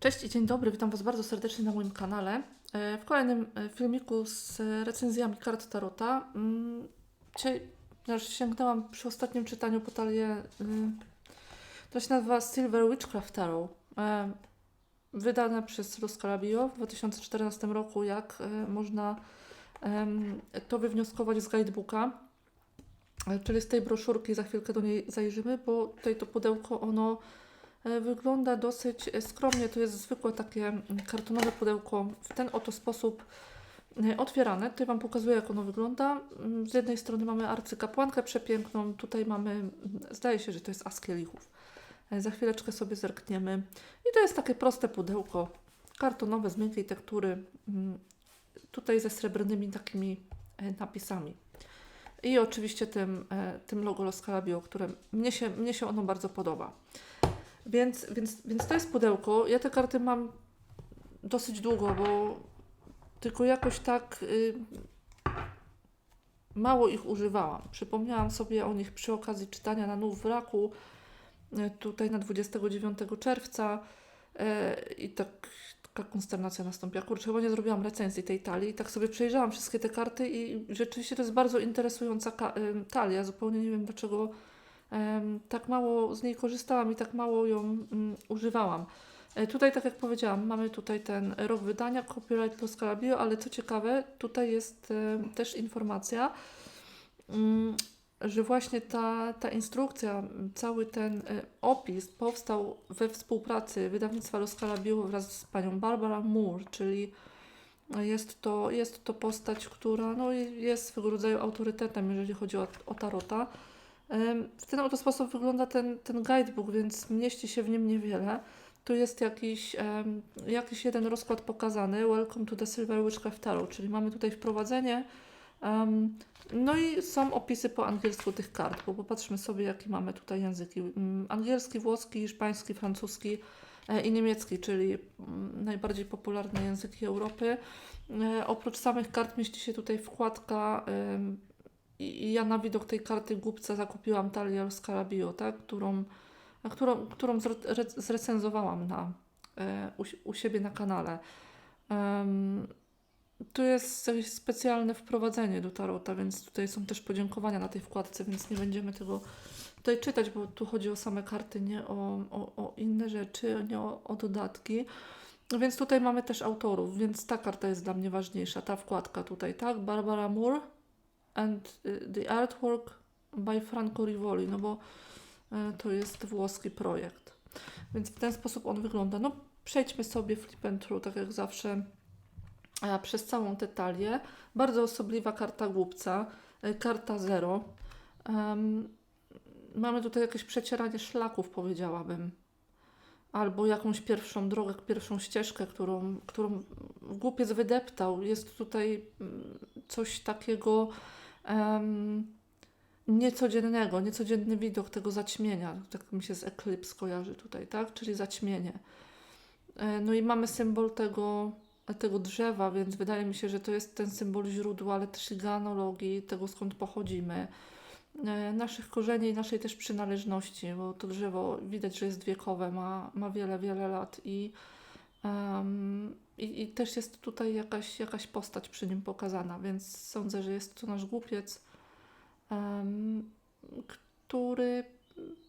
Cześć i dzień dobry, witam Was bardzo serdecznie na moim kanale. E, W kolejnym e, filmiku z recenzjami kart Tarota. Mm, Dzisiaj sięgnęłam przy ostatnim czytaniu po talię, y, to się nazywa Silver Witchcraft Tarot. E, Wydane przez Los Calabio w 2014 roku, jak e, można to wywnioskować z guidebooka, e, czyli z tej broszurki, za chwilkę do niej zajrzymy, bo tutaj to pudełko, ono E, Wygląda dosyć e, skromnie. To jest zwykłe takie mm, kartonowe pudełko w ten oto sposób e, otwierane. Tutaj Wam pokazuję, jak ono wygląda. Mm, Z jednej strony mamy arcykapłankę przepiękną, tutaj mamy, mm, zdaje się, że to jest askielichów. E, Za chwileczkę sobie zerkniemy. I to jest takie proste pudełko, kartonowe z miękkiej tektury, tutaj ze srebrnymi takimi e, napisami. I oczywiście tym, e, tym logo Los Calabio, które mnie się, mnie się ono bardzo podoba. Więc, więc, więc to jest pudełko. Ja te karty mam dosyć długo, bo tylko jakoś tak y, mało ich używałam. Przypomniałam sobie o nich przy okazji czytania na Nów w Raku, y, tutaj na 29 czerwca y, i tak taka konsternacja nastąpiła. Kurczę, chyba nie zrobiłam recenzji tej talii. Tak sobie przejrzałam wszystkie te karty i rzeczywiście to jest bardzo interesująca y, talia. Zupełnie nie wiem dlaczego tak mało z niej korzystałam i tak mało ją mm, używałam. E, Tutaj, tak jak powiedziałam, mamy tutaj ten rok wydania, copyright Los Calabio, ale co ciekawe, tutaj jest e, też informacja, mm, że właśnie ta, ta instrukcja, cały ten e, opis powstał we współpracy wydawnictwa Los Calabio wraz z panią Barbara Moore, czyli jest to, jest to postać, która no, jest swego rodzaju autorytetem, jeżeli chodzi o, o tarota. W ten oto sposób wygląda ten, ten guidebook, więc mieści się w nim niewiele. Tu jest jakiś, jakiś jeden rozkład pokazany. Welcome to the Silver Witchcraft Tarot, czyli mamy tutaj wprowadzenie. em, no i są opisy po angielsku tych kart, bo popatrzmy sobie, jakie mamy tutaj języki. Angielski, włoski, hiszpański, francuski e, i niemiecki, czyli mm, najbardziej popularne języki Europy. E, Oprócz samych kart mieści się tutaj wkładka i ja na widok tej karty głupca zakupiłam talię z Carabio, tak? którą, którą, którą zre, re- zrecenzowałam na, e, u, u siebie na kanale. Em, tu jest jakieś specjalne wprowadzenie do tarota, więc tutaj są też podziękowania na tej wkładce, więc nie będziemy tego tutaj czytać, bo tu chodzi o same karty, nie o, o, o inne rzeczy, nie o, o dodatki. No Więc tutaj mamy też autorów, więc ta karta jest dla mnie ważniejsza, ta wkładka tutaj, tak? Barbara Moore and y, the artwork by Franco Rivoli, no bo y, to jest włoski projekt. Więc w ten sposób on wygląda. No przejdźmy sobie flip and through, tak jak zawsze, przez całą tę talię. Bardzo osobliwa karta głupca, e, karta zero. Em, mamy tutaj jakieś przecieranie szlaków, powiedziałabym. Albo jakąś pierwszą drogę, pierwszą ścieżkę, którą, którą głupiec wydeptał. Jest tutaj mm, coś takiego em, niecodziennego, niecodzienny widok tego zaćmienia. Tak mi się z eklips kojarzy tutaj, tak? Czyli zaćmienie. E, No i mamy symbol tego, tego drzewa, więc wydaje mi się, że to jest ten symbol źródła, ale też genealogii, tego skąd pochodzimy, e, naszych korzeni i naszej też przynależności, bo to drzewo widać, że jest wiekowe, ma, ma wiele, wiele lat i, em, i, i też jest tutaj jakaś, jakaś postać przy nim pokazana, więc sądzę, że jest to nasz głupiec, em, który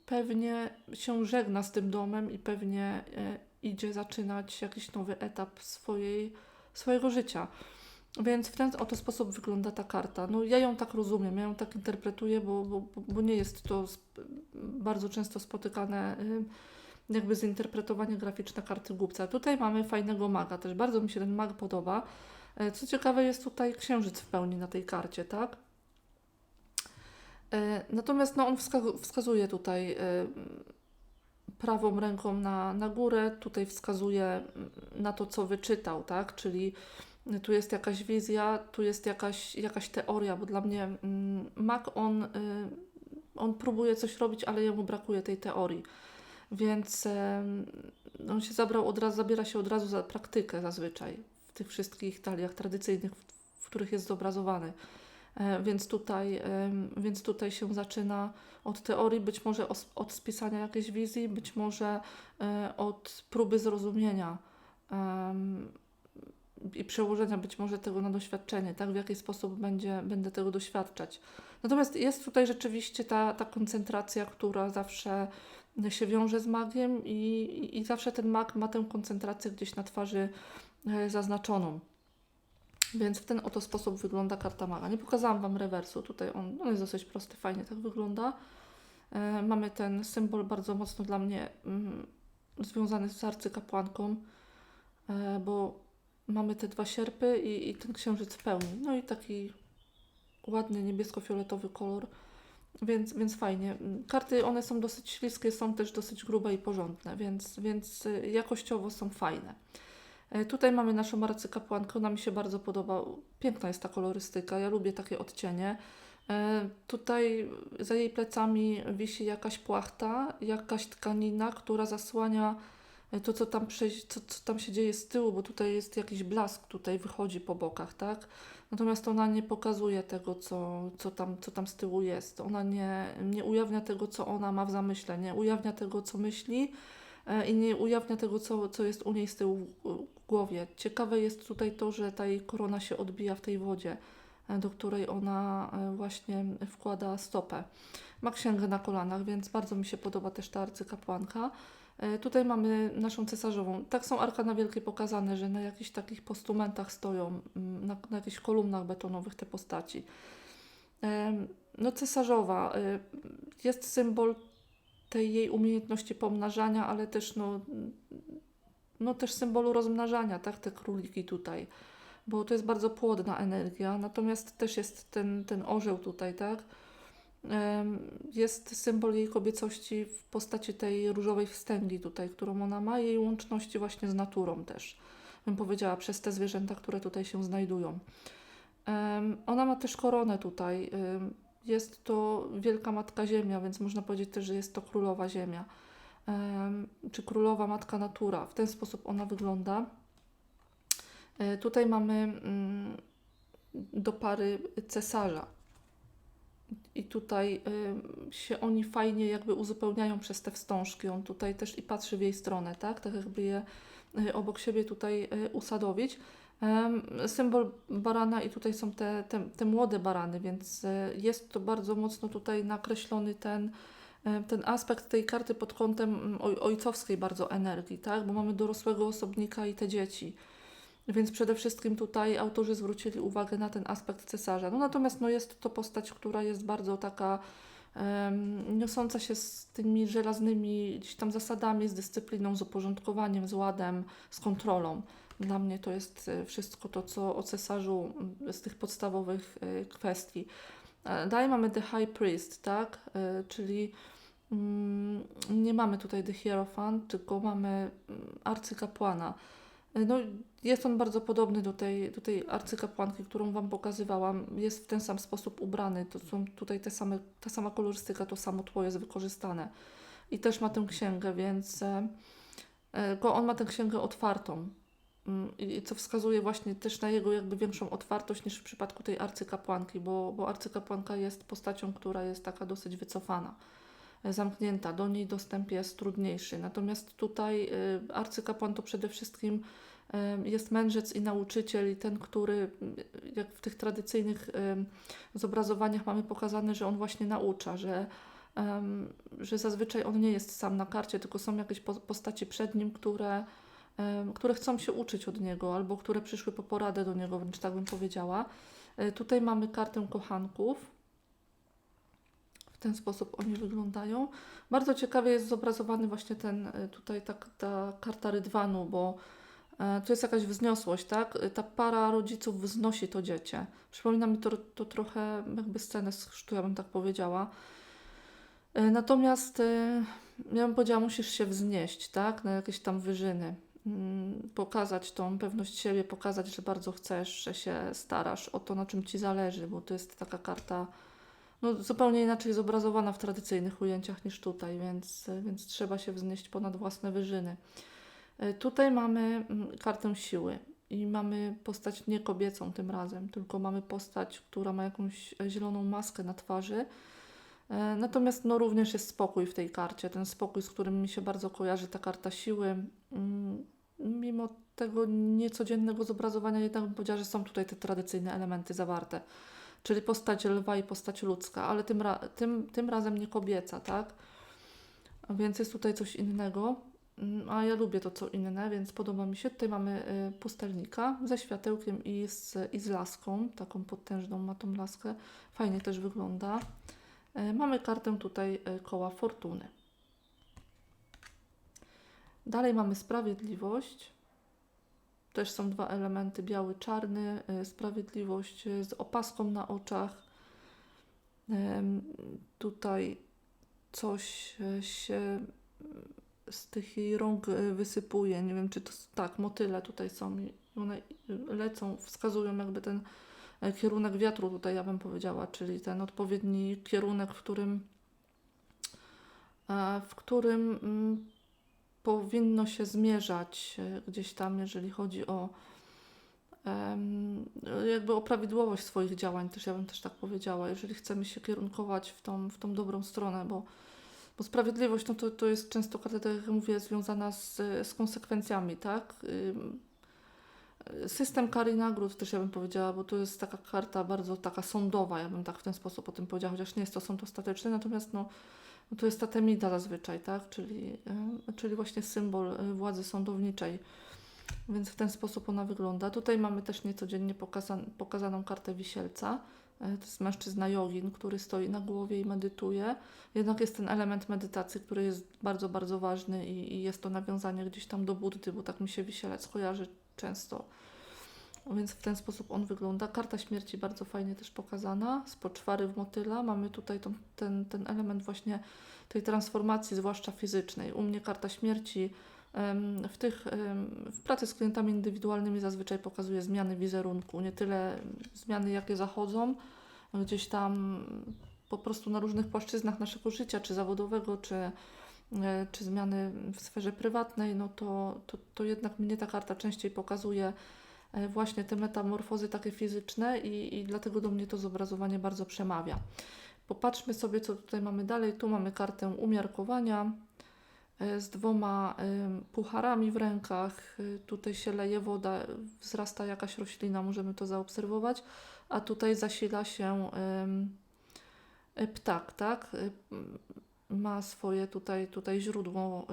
pewnie się żegna z tym domem i pewnie e, idzie zaczynać jakiś nowy etap swojej, swojego życia. Więc w ten oto sposób wygląda ta karta. No, ja ją tak rozumiem, ja ją tak interpretuję, bo, bo, bo- nie jest to bardzo często spotykane y, jakby zinterpretowanie graficzne karty głupca. Tutaj mamy fajnego maga, też bardzo mi się ten mag podoba. E, Co ciekawe, jest tutaj księżyc w pełni na tej karcie, tak? E, Natomiast no, on wska- wskazuje tutaj e, prawą ręką na, na górę, tutaj wskazuje mm, na to, co wyczytał, tak? Czyli tu jest jakaś wizja, tu jest jakaś, jakaś teoria, bo dla mnie mm, Mac, on, y, on próbuje coś robić, ale jemu brakuje tej teorii. Więc on się zabrał od razu, zabiera się od razu za praktykę zazwyczaj w tych wszystkich taliach tradycyjnych, w, których jest zobrazowany. E, Więc tutaj, więc tutaj się zaczyna od teorii, być może od spisania jakiejś wizji, być może e, od próby zrozumienia i przełożenia być może tego na doświadczenie, tak? W jaki sposób będzie, będę tego doświadczać. Natomiast jest tutaj rzeczywiście ta, ta koncentracja, która zawsze się wiąże z magiem i, i, i zawsze ten mag ma tę koncentrację gdzieś na twarzy e, zaznaczoną. Więc w ten oto sposób wygląda karta maga. Nie pokazałam Wam rewersu, tutaj on, on jest dosyć prosty, fajnie tak wygląda. E, mamy ten symbol bardzo mocno dla mnie mm, związany z arcykapłanką, e, bo mamy te dwa sierpy i, i ten księżyc w pełni. No i taki ładny niebiesko-fioletowy kolor, więc, więc fajnie. Karty one są dosyć śliskie, są też dosyć grube i porządne, więc, więc y, jakościowo są fajne. E, Tutaj mamy naszą arcykapłankę, ona mi się bardzo podoba. Piękna jest ta kolorystyka, ja lubię takie odcienie. E, Tutaj za jej plecami wisi jakaś płachta, jakaś tkanina, która zasłania e, to, co tam, co, co tam się dzieje z tyłu, bo tutaj jest jakiś blask, tutaj wychodzi po bokach, tak? Natomiast ona nie pokazuje tego, co, co, tam, co tam z tyłu jest. Ona nie, nie ujawnia tego, co ona ma w zamyśle, nie ujawnia tego, co myśli e, i nie ujawnia tego, co, co jest u niej z tyłu w głowie. Ciekawe jest tutaj to, że ta jej korona się odbija w tej wodzie, e, do której ona e, właśnie wkłada stopę. Ma księgę na kolanach, więc bardzo mi się podoba też ta arcykapłanka. E, Tutaj mamy naszą cesarzową. Tak są arkana wielkie pokazane, że na jakichś takich postumentach stoją, mm, na, na jakichś kolumnach betonowych te postaci. Em, No cesarzowa y, jest symbol tej jej umiejętności pomnażania, ale też no, no też symbolu rozmnażania, tak, te króliki tutaj, bo to jest bardzo płodna energia, natomiast też jest ten, ten orzeł tutaj, tak, jest symbol jej kobiecości w postaci tej różowej wstęgi tutaj, którą ona ma, jej łączności właśnie z naturą też, bym powiedziała, przez te zwierzęta, które tutaj się znajdują. Ona ma też koronę tutaj. Jest to Wielka Matka Ziemia, więc można powiedzieć też, że jest to Królowa Ziemia. Em, Czy Królowa Matka Natura. W ten sposób ona wygląda. E, Tutaj mamy mm, do pary cesarza. I tutaj y, się oni fajnie jakby uzupełniają przez te wstążki. On tutaj też i patrzy w jej stronę, tak? Tak jakby je y, obok siebie tutaj y, usadowić. Symbol barana i tutaj są te, te, te młode barany, więc e, jest to bardzo mocno tutaj nakreślony ten, e, ten aspekt tej karty pod kątem mm, oj, ojcowskiej bardzo energii, tak? Bo mamy dorosłego osobnika i te dzieci. Więc przede wszystkim tutaj autorzy zwrócili uwagę na ten aspekt cesarza. No natomiast no, jest to postać, która jest bardzo taka em, niosąca się z tymi żelaznymi gdzieś tam zasadami, z dyscypliną, z uporządkowaniem, z ładem, z kontrolą. Dla mnie to jest e, wszystko to, co o cesarzu z tych podstawowych e, kwestii. E, Dalej mamy The High Priest, tak? Czyli mm, nie mamy tutaj The Hierophant, tylko mamy mm, arcykapłana. E, No, jest on bardzo podobny do tej, do tej arcykapłanki, którą Wam pokazywałam. Jest w ten sam sposób ubrany. To są tutaj te same, ta sama kolorystyka, to samo tło jest wykorzystane. I też ma tę księgę, więc e, e, on ma tę księgę otwartą. Mm, I co wskazuje właśnie też na jego jakby większą otwartość niż w przypadku tej arcykapłanki, bo, bo arcykapłanka jest postacią, która jest taka dosyć wycofana, zamknięta. Do niej dostęp jest trudniejszy. Natomiast tutaj y, arcykapłan to przede wszystkim jest mędrzec i nauczyciel i ten, który m, jak w tych tradycyjnych zobrazowaniach mamy pokazane, że on właśnie naucza, że, że zazwyczaj on nie jest sam na karcie, tylko są jakieś po- postaci przed nim, które, które chcą się uczyć od niego albo które przyszły po poradę do niego, wręcz tak bym powiedziała. E, Tutaj mamy kartę kochanków. Ten sposób oni wyglądają. Bardzo ciekawie jest zobrazowany właśnie ten, e, tutaj ta, ta karta rydwanu, bo e, tu jest jakaś wzniosłość, tak? E, Ta para rodziców wznosi to dziecię. Przypomina mi to, to trochę jakby scenę z chrztu, ja bym tak powiedziała. Natomiast ja bym powiedziała, musisz się wznieść, tak? Na jakieś tam wyżyny. Mm, Pokazać tą pewność siebie, pokazać, że bardzo chcesz, że się starasz o to, na czym ci zależy, bo to jest taka karta no, zupełnie inaczej zobrazowana w tradycyjnych ujęciach niż tutaj, więc, więc trzeba się wznieść ponad własne wyżyny. E, Tutaj mamy mm, kartę siły i mamy postać nie kobiecą tym razem, tylko mamy postać, która ma jakąś zieloną maskę na twarzy. E, Natomiast no, również jest spokój w tej karcie, ten spokój, z którym mi się bardzo kojarzy ta karta siły. Mm, Mimo tego niecodziennego zobrazowania jednak bym powiedziała, że są tutaj te tradycyjne elementy zawarte, czyli postać lwa i postać ludzka, ale tym, tym, tym razem nie kobieca, tak? Więc jest tutaj coś innego. Mm, A ja lubię to co inne, więc podoba mi się. Tutaj mamy y, pustelnika ze światełkiem i z, i z laską, taką potężną ma tą laskę. Fajnie też wygląda. Y, Mamy kartę tutaj y, koła fortuny. Dalej mamy sprawiedliwość. Też są dwa elementy, biały, czarny. y, Sprawiedliwość y, z opaską na oczach. Tutaj coś e, się z tych jej rąk wysypuje. Nie wiem, czy to tak, motyle tutaj są one lecą, wskazują jakby ten e, kierunek wiatru tutaj, ja bym powiedziała, czyli ten odpowiedni kierunek, w którym e, w którym mm, powinno się zmierzać e, gdzieś tam, jeżeli chodzi o jakby o prawidłowość swoich działań, też ja bym też tak powiedziała, jeżeli chcemy się kierunkować w tą, w tą dobrą stronę, bo, bo sprawiedliwość no to, to jest często tak jak mówię, związana z, z konsekwencjami, tak? System kar i nagród też ja bym powiedziała, bo to jest taka karta bardzo taka sądowa, ja bym tak w ten sposób o tym powiedziała, chociaż nie jest to sąd ostateczny, natomiast no, no to jest ta temida zazwyczaj, tak? Czyli, y, czyli właśnie symbol y, władzy sądowniczej. Więc w ten sposób ona wygląda. Tutaj mamy też niecodziennie pokazan pokazaną kartę wisielca. E, To jest mężczyzna jogin, który stoi na głowie i medytuje. Jednak jest ten element medytacji, który jest bardzo, bardzo ważny i, i jest to nawiązanie gdzieś tam do Buddy, bo tak mi się wisielec kojarzy często. Więc w ten sposób on wygląda. Karta śmierci bardzo fajnie też pokazana. Z poczwary w motyla mamy tutaj tą, ten, ten element właśnie tej transformacji, zwłaszcza fizycznej. U mnie karta śmierci W, tych, w pracy z klientami indywidualnymi zazwyczaj pokazuje zmiany wizerunku, nie tyle zmiany, jakie zachodzą gdzieś tam po prostu na różnych płaszczyznach naszego życia, czy zawodowego, czy, e, czy zmiany w sferze prywatnej, no to, to, to jednak mnie ta karta częściej pokazuje właśnie te metamorfozy takie fizyczne i, i dlatego do mnie to zobrazowanie bardzo przemawia. Popatrzmy sobie, co tutaj mamy dalej. Tu mamy kartę umiarkowania e, z dwoma pucharami w rękach. E, Tutaj się leje woda, wzrasta jakaś roślina, możemy to zaobserwować, a tutaj zasila się e, ptak, tak? E, Ma swoje tutaj, tutaj źródło,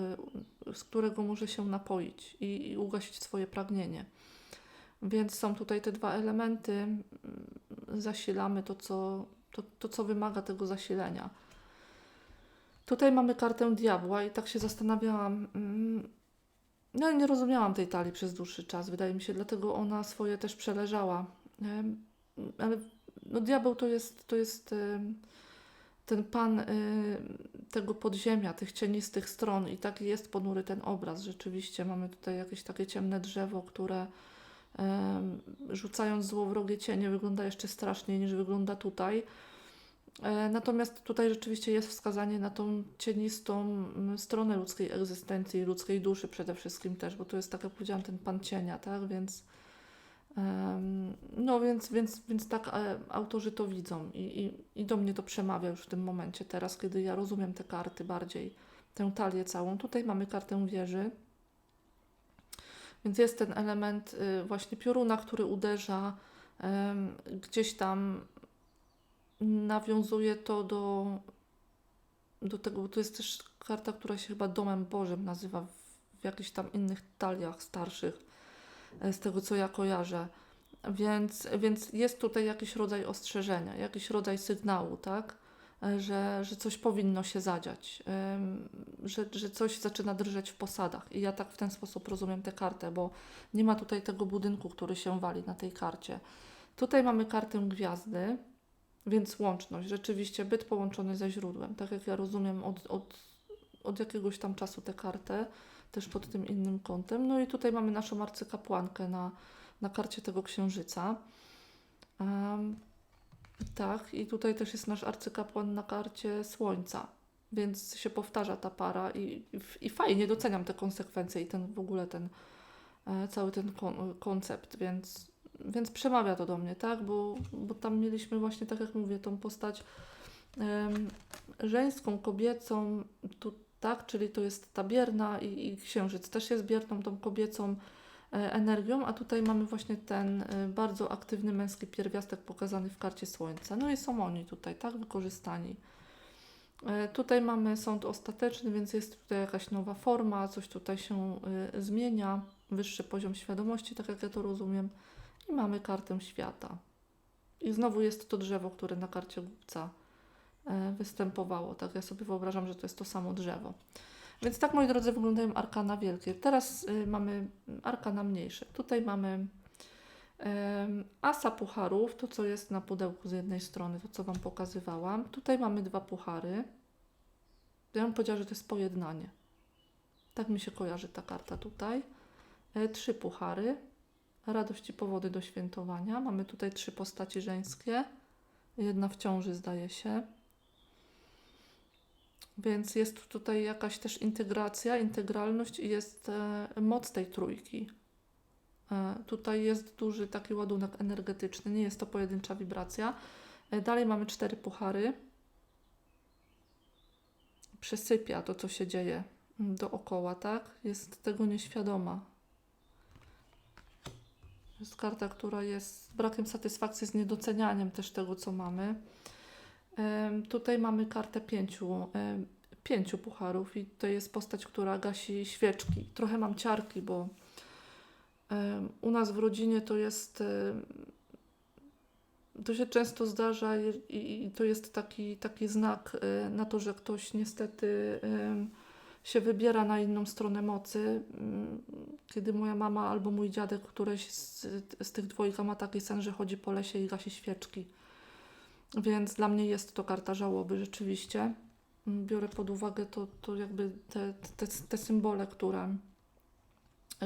e, z którego może się napoić i, i ugasić swoje pragnienie. Więc są tutaj te dwa elementy. Zasilamy to, co, to, to, co wymaga tego zasilenia. Tutaj mamy kartę diabła i tak się zastanawiałam. mm, No nie rozumiałam tej talii przez dłuższy czas, wydaje mi się, dlatego ona swoje też przeleżała. Ale no diabeł to jest, to jest em, ten pan y, tego podziemia, tych cienistych stron i taki jest ponury ten obraz. Rzeczywiście mamy tutaj jakieś takie ciemne drzewo, które rzucając złowrogie cienie wygląda jeszcze straszniej niż wygląda tutaj. E, Natomiast tutaj rzeczywiście jest wskazanie na tą cienistą mm, stronę ludzkiej egzystencji, ludzkiej duszy przede wszystkim też, bo to jest, tak jak powiedziałam, ten pan cienia, tak? Więc, no więc, więc, więc tak e, autorzy to widzą i, i, i do mnie to przemawia już w tym momencie, teraz, kiedy ja rozumiem te karty bardziej, tę talię całą. Tutaj mamy kartę wieży, więc jest ten element y, właśnie pioruna, który uderza gdzieś tam nawiązuje to do, do tego, bo to jest też karta, która się chyba Domem Bożym nazywa w, w jakichś tam innych taliach starszych, e, z tego co ja kojarzę. Więc, więc jest tutaj jakiś rodzaj ostrzeżenia, jakiś rodzaj sygnału, tak? E, Że, że coś powinno się zadziać, że, że coś zaczyna drżeć w posadach. I ja tak w ten sposób rozumiem tę kartę, bo nie ma tutaj tego budynku, który się wali na tej karcie. Tutaj mamy kartę gwiazdy, więc łączność, rzeczywiście byt połączony ze źródłem, tak jak ja rozumiem od, od, od jakiegoś tam czasu tę kartę, też pod tym innym kątem. No i tutaj mamy naszą arcykapłankę na, na karcie tego księżyca. Tak, i tutaj też jest nasz arcykapłan na karcie słońca, więc się powtarza ta para i, i, fajnie doceniam te konsekwencje i ten w ogóle ten, e, cały ten kon- koncept, więc, więc przemawia to do mnie, tak? Bo, bo tam mieliśmy właśnie, tak jak mówię, tą postać żeńską, kobiecą, tu, tak? Czyli to jest ta bierna i, i księżyc też jest bierną, tą kobiecą energią, a tutaj mamy właśnie ten e, bardzo aktywny męski pierwiastek pokazany w karcie Słońca. No i są oni tutaj, tak? Wykorzystani. E, Tutaj mamy sąd ostateczny, więc jest tutaj jakaś nowa forma, coś tutaj się zmienia, wyższy poziom świadomości, tak jak ja to rozumiem. I mamy kartę świata. I znowu jest to drzewo, które na karcie głupca e, występowało. Tak ja sobie wyobrażam, że to jest to samo drzewo. Więc tak, moi drodzy, wyglądają arkana wielkie. Teraz y, mamy arkana mniejsze. Tutaj mamy em, asa pucharów, to co jest na pudełku z jednej strony, to co Wam pokazywałam. Tutaj mamy dwa puchary. Ja bym powiedziała, że to jest pojednanie. Tak mi się kojarzy ta karta tutaj. E, trzy puchary. Radość i powody do świętowania. Mamy tutaj trzy postaci żeńskie. Jedna w ciąży zdaje się. Więc jest tutaj jakaś też integracja, integralność i jest e, moc tej trójki. E, tutaj jest duży taki ładunek energetyczny, nie jest to pojedyncza wibracja. E, dalej mamy cztery puchary. Przesypia to, co się dzieje mm, dookoła, tak? Jest tego nieświadoma. Jest karta, która jest z brakiem satysfakcji, z niedocenianiem też tego, co mamy. Tutaj mamy kartę pięciu, pięciu pucharów i to jest postać, która gasi świeczki. Trochę mam ciarki, bo u nas w rodzinie to jest to się często zdarza i, to jest taki, taki znak y, na to, że ktoś niestety się wybiera na inną stronę mocy. Ym, Kiedy moja mama albo mój dziadek, któreś z, z tych dwojga ma taki sen, że chodzi po lesie i gasi świeczki. Więc dla mnie jest to karta żałoby rzeczywiście. Ym, Biorę pod uwagę to, to jakby te, te, te symbole, które,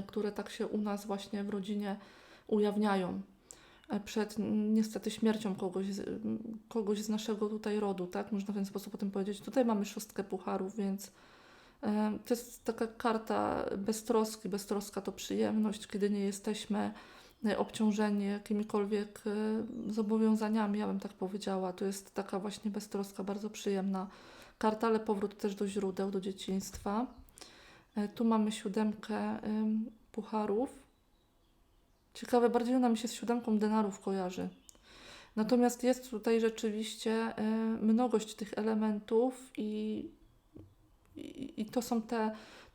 które tak się u nas właśnie w rodzinie ujawniają e, przed niestety śmiercią kogoś kogoś z naszego tutaj rodu, tak? Można w ten sposób o tym powiedzieć. Tutaj mamy szóstkę pucharów, więc e, to jest taka karta beztroski. Beztroska to przyjemność, kiedy nie jesteśmy e, obciążeni jakimikolwiek e, zobowiązaniami, ja bym tak powiedziała. To jest taka właśnie beztroska, bardzo przyjemna karta, ale powrót też do źródeł, do dzieciństwa. E, Tu mamy siódemkę pucharów. Ciekawe, bardziej ona mi się z siódemką denarów kojarzy. Natomiast jest tutaj rzeczywiście mnogość tych elementów i, i, i to są te,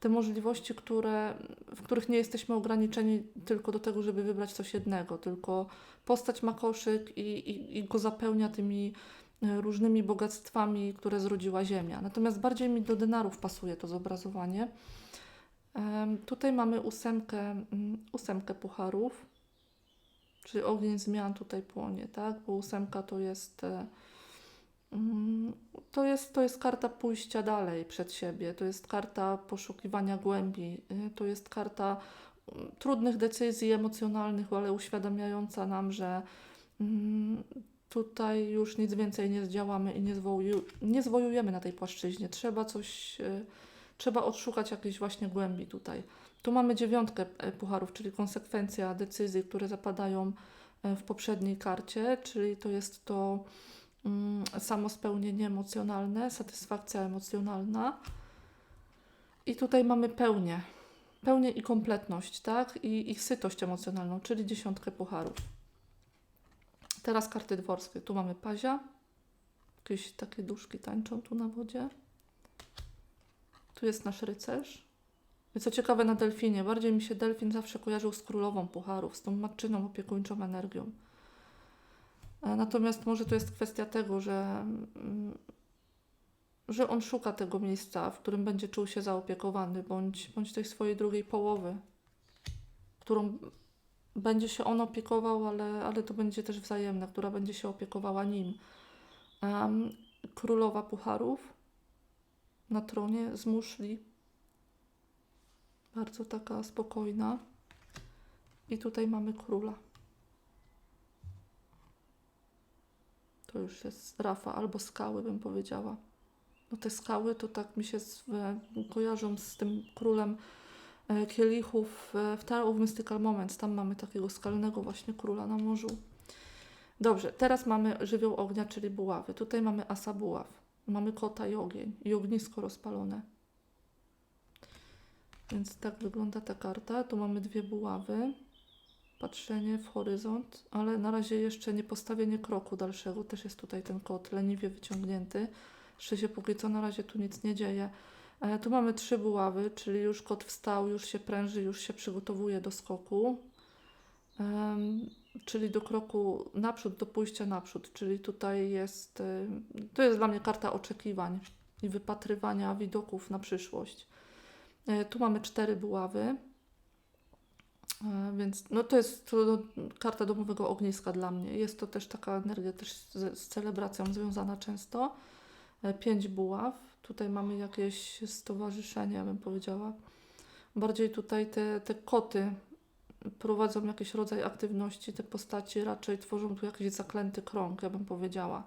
te możliwości, które, w których nie jesteśmy ograniczeni tylko do tego, żeby wybrać coś jednego, tylko postać ma koszyk i, i, i go zapełnia tymi y, różnymi bogactwami, które zrodziła Ziemia. Natomiast bardziej mi do denarów pasuje to zobrazowanie. Tutaj mamy ósemkę, mm, ósemkę pucharów, czyli ogień zmian tutaj płonie, tak? Bo ósemka to jest, e, to jest, to jest karta pójścia dalej przed siebie, to jest karta poszukiwania głębi, y, to jest karta mm, trudnych decyzji emocjonalnych, ale uświadamiająca nam, że mm, tutaj już nic więcej nie zdziałamy i nie, zwoju, nie zwojujemy na tej płaszczyźnie. Trzeba coś, y, trzeba odszukać jakiejś właśnie głębi tutaj. Tu mamy dziewiątkę e, pucharów, czyli konsekwencja decyzji, które zapadają e, w poprzedniej karcie, czyli to jest to mm, samospełnienie emocjonalne, satysfakcja emocjonalna. I tutaj mamy pełnię, pełnię i kompletność, tak? I, i sytość emocjonalną, czyli dziesiątkę pucharów. Teraz karty dworskie. Tu mamy pazia, jakieś takie duszki tańczą tu na wodzie. Tu jest nasz rycerz. I co ciekawe na delfinie, bardziej mi się delfin zawsze kojarzył z królową pucharów, z tą matczyną opiekuńczą energią. E, Natomiast może to jest kwestia tego, że, mm, że on szuka tego miejsca, w którym będzie czuł się zaopiekowany, bądź, bądź tej swojej drugiej połowy, którą będzie się on opiekował, ale, ale to będzie też wzajemne, która będzie się opiekowała nim. Em, królowa pucharów na tronie z muszli, bardzo taka spokojna. I tutaj mamy króla. To już jest rafa albo skały, bym powiedziała. No te skały to tak mi się z, kojarzą z tym królem e, kielichów e, w Tower of Mystical Moments. Tam mamy takiego skalnego właśnie króla na morzu. Dobrze, teraz mamy żywioł ognia, czyli buławy. Tutaj mamy asa buław. Mamy kota i ogień i ognisko rozpalone. Więc tak wygląda ta karta. Tu mamy dwie buławy. Patrzenie w horyzont, ale na razie jeszcze nie postawienie kroku dalszego. Też jest tutaj ten kot leniwie wyciągnięty. Jeszcze się póki co na razie tu nic nie dzieje. E, tu mamy trzy buławy, czyli już kot wstał, już się pręży, już się przygotowuje do skoku. Em, czyli do kroku naprzód, do pójścia naprzód. Czyli tutaj jest, y, to jest dla mnie karta oczekiwań i wypatrywania widoków na przyszłość. E, Tu mamy cztery buławy, E, więc no to jest no, karta domowego ogniska dla mnie. Jest to też taka energia też z, z celebracją związana często. E, Pięć buław. Tutaj mamy jakieś stowarzyszenie, bym powiedziała. Bardziej tutaj te, te koty prowadzą jakiś rodzaj aktywności, te postaci raczej tworzą tu jakiś zaklęty krąg, ja bym powiedziała.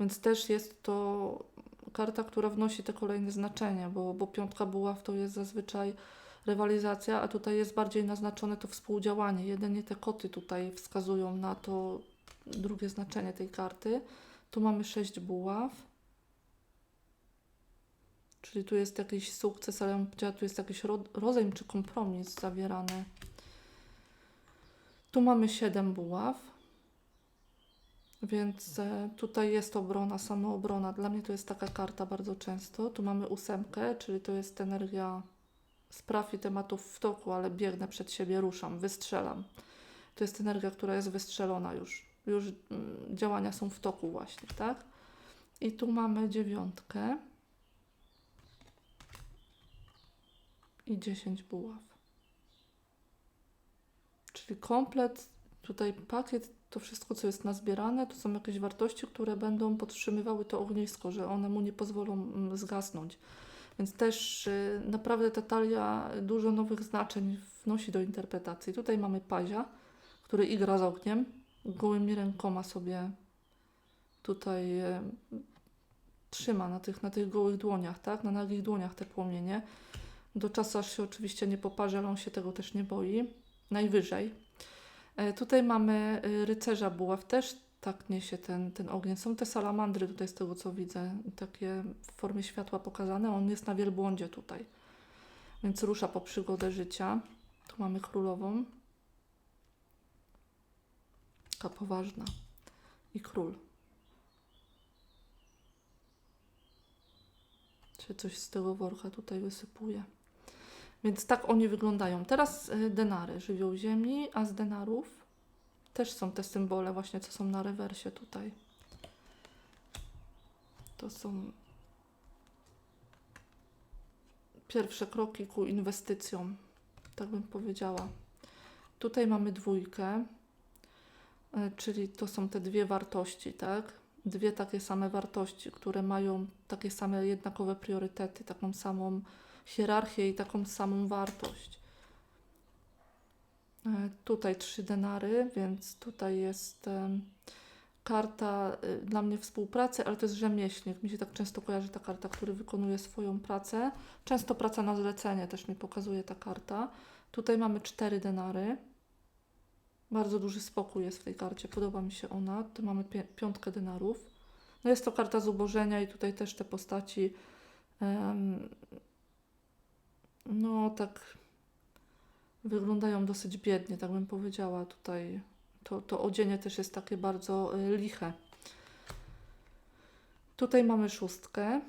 Więc też jest to karta, która wnosi te kolejne znaczenie, bo, bo piątka buław to jest zazwyczaj rywalizacja, a tutaj jest bardziej naznaczone to współdziałanie. Jedynie te koty tutaj wskazują na to drugie znaczenie tej karty. Tu mamy sześć buław. Czyli tu jest jakiś sukces, ale powiedziała, tu jest jakiś ro- rozejm czy kompromis zawierany. Tu mamy 7 buław, więc e, tutaj jest obrona, samoobrona. Dla mnie to jest taka karta bardzo często. Tu mamy ósemkę, czyli to jest energia spraw i tematów w toku, ale biegnę przed siebie, ruszam, wystrzelam. To jest energia, która jest wystrzelona już. Już mm, działania są w toku właśnie, tak? I tu mamy dziewiątkę i 10 buław. Czyli komplet, tutaj pakiet, to wszystko, co jest nazbierane, to są jakieś wartości, które będą podtrzymywały to ognisko, że one mu nie pozwolą mm, zgasnąć. Więc też y, naprawdę ta talia dużo nowych znaczeń wnosi do interpretacji. Tutaj mamy Pazia, który igra z ogniem, gołymi rękoma sobie tutaj y, trzyma na tych, na tych gołych dłoniach, tak? Na nagich dłoniach te płomienie. Do czasu, aż się oczywiście nie poparzy, ale on się tego też nie boi. Najwyżej. E, Tutaj mamy y, rycerza buław, też tak niesie ten, ten ogień. Są te salamandry tutaj z tego co widzę, takie w formie światła pokazane. On jest na wielbłądzie tutaj, więc rusza po przygodę życia. Tu mamy królową. Taka poważna. I król. Się coś z tego worka tutaj wysypuje. Więc tak oni wyglądają. Teraz y, denary, żywioł ziemi, a z denarów też są te symbole właśnie, co są na rewersie tutaj. To są pierwsze kroki ku inwestycjom, tak bym powiedziała. Tutaj mamy dwójkę, y, czyli to są te dwie wartości, tak? Dwie takie same wartości, które mają takie same jednakowe priorytety, taką samą hierarchię i taką samą wartość. E, Tutaj trzy denary, więc tutaj jest em, karta y, dla mnie współpracy, ale to jest rzemieślnik. Mi się tak często kojarzy ta karta, który wykonuje swoją pracę. Często praca na zlecenie też mi pokazuje ta karta. Tutaj mamy cztery denary. Bardzo duży spokój jest w tej karcie, podoba mi się ona. Tu mamy piątkę denarów. No jest to karta zubożenia i tutaj też te postaci em, no tak wyglądają dosyć biednie, tak bym powiedziała. Tutaj to, to odzienie też jest takie bardzo y, liche. Tutaj mamy szóstkę.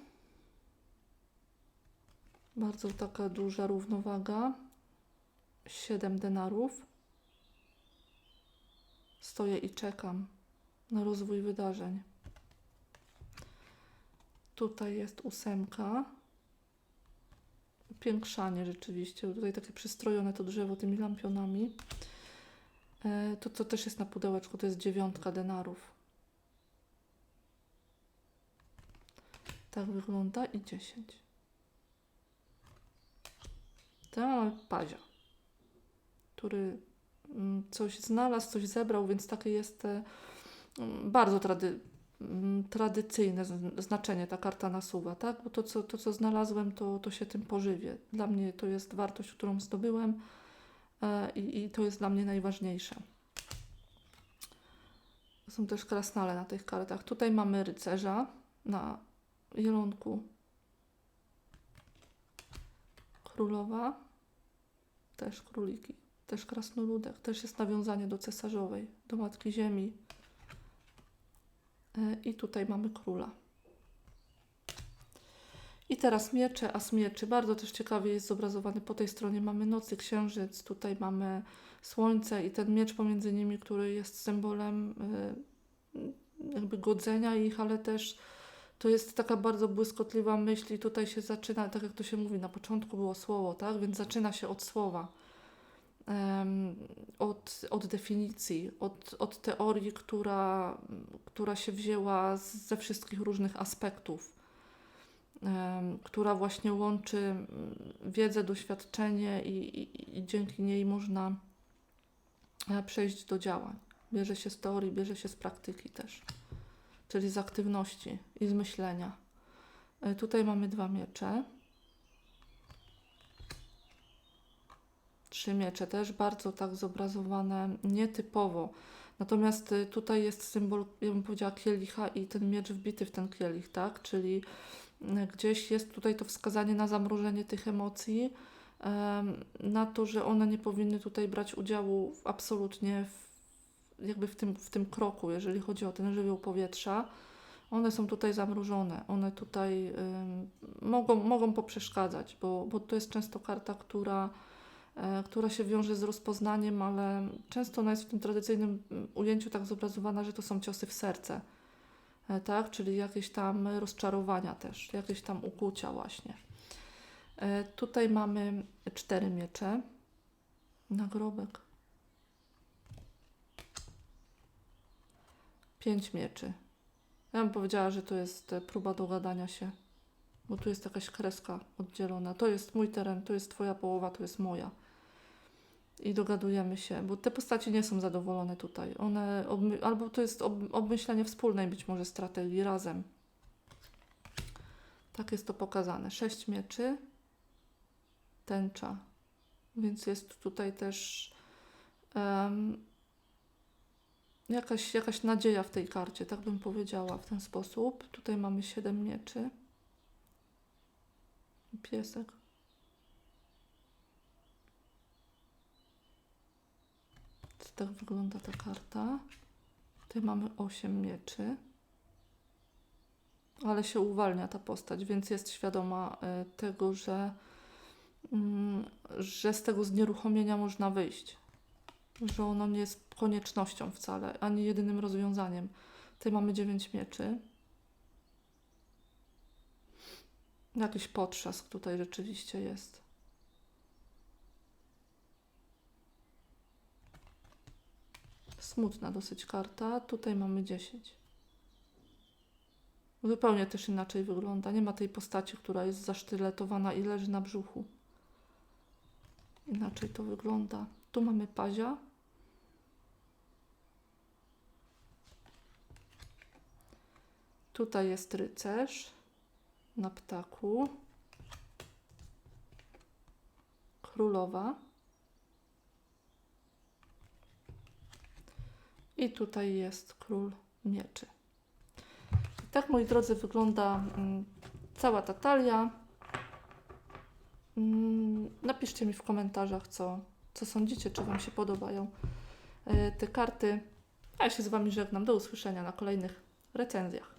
Bardzo taka duża równowaga. Siedem denarów. Stoję i czekam na rozwój wydarzeń. Tutaj jest ósemka piększanie rzeczywiście. Tutaj takie przystrojone to drzewo tymi lampionami. E, To, co też jest na pudełeczku, to jest dziewiątka denarów. Tak wygląda i dziesięć. Tam mamy pazia, który mm, coś znalazł, coś zebrał, więc takie jest e, mm, bardzo trady, tradycyjne z- znaczenie ta karta nasuwa, tak? Bo to, co, to, co znalazłem, to, to się tym pożywię. Dla mnie to jest wartość, którą zdobyłem e, i, i to jest dla mnie najważniejsze. Są też krasnale na tych kartach. Tutaj mamy rycerza na jelonku. Królowa, też króliki, też krasnoludek, też jest nawiązanie do cesarzowej, do Matki Ziemi. E, I tutaj mamy króla. I teraz miecze, as mieczy. Bardzo też ciekawie jest zobrazowany. Po tej stronie mamy nocy, księżyc, tutaj mamy słońce i ten miecz pomiędzy nimi, który jest symbolem y, jakby godzenia ich, ale też to jest taka bardzo błyskotliwa myśl i tutaj się zaczyna, tak jak to się mówi, na początku było słowo, tak? Więc zaczyna się od słowa. Od, od definicji, od, od teorii, która, która się wzięła ze wszystkich różnych aspektów, która właśnie łączy mm, wiedzę, doświadczenie i, i, i dzięki niej można e, przejść do działań. Bierze się z teorii, bierze się z praktyki też, czyli z aktywności i z myślenia. E, Tutaj mamy dwa miecze. Trzy miecze też bardzo tak zobrazowane, nietypowo. Natomiast y, tutaj jest symbol, ja bym powiedziała, kielicha i ten miecz wbity w ten kielich, tak? Czyli y, gdzieś jest tutaj to wskazanie na zamrożenie tych emocji, em, na to, że one nie powinny tutaj brać udziału absolutnie w, jakby w tym, w tym kroku, jeżeli chodzi o ten żywioł powietrza. One są tutaj zamrożone, one tutaj mogą, mogą poprzeszkadzać, bo, bo to jest często karta, która która się wiąże z rozpoznaniem, ale często ona jest w tym tradycyjnym mm, ujęciu tak zobrazowana, że to są ciosy w serce, e, tak? Czyli jakieś tam rozczarowania też, jakieś tam ukłucia właśnie. E, Tutaj mamy cztery miecze, nagrobek, pięć mieczy. Ja bym powiedziała, że to jest e, próba dogadania się, bo tu jest jakaś kreska oddzielona. To jest mój teren, to jest twoja połowa, to jest moja i dogadujemy się, bo te postaci nie są zadowolone tutaj. One albo to jest ob- obmyślenie wspólnej być może strategii razem. Tak jest to pokazane. Sześć mieczy, tęcza, więc jest tutaj też em, jakaś, jakaś nadzieja w tej karcie, tak bym powiedziała w ten sposób. Tutaj mamy siedem mieczy. Piesek. Tak wygląda ta karta. Tutaj mamy 8 mieczy. Ale się uwalnia ta postać, więc jest świadoma e, tego, że, mm, że z tego znieruchomienia można wyjść. Że ono nie jest koniecznością wcale, ani jedynym rozwiązaniem. Tutaj mamy 9 mieczy. Jakiś potrzask tutaj rzeczywiście jest. Smutna dosyć karta. Tutaj mamy 10. Zupełnie też inaczej wygląda. Nie ma tej postaci, która jest zasztyletowana i leży na brzuchu. Inaczej to wygląda. Tu mamy pazia. Tutaj jest rycerz na ptaku. Królowa. I tutaj jest król mieczy. Tak, moi drodzy, wygląda mm, cała ta talia. Mm, napiszcie mi w komentarzach, co, co sądzicie, czy Wam się podobają e, te karty. A ja się z Wami żegnam. Do usłyszenia na kolejnych recenzjach.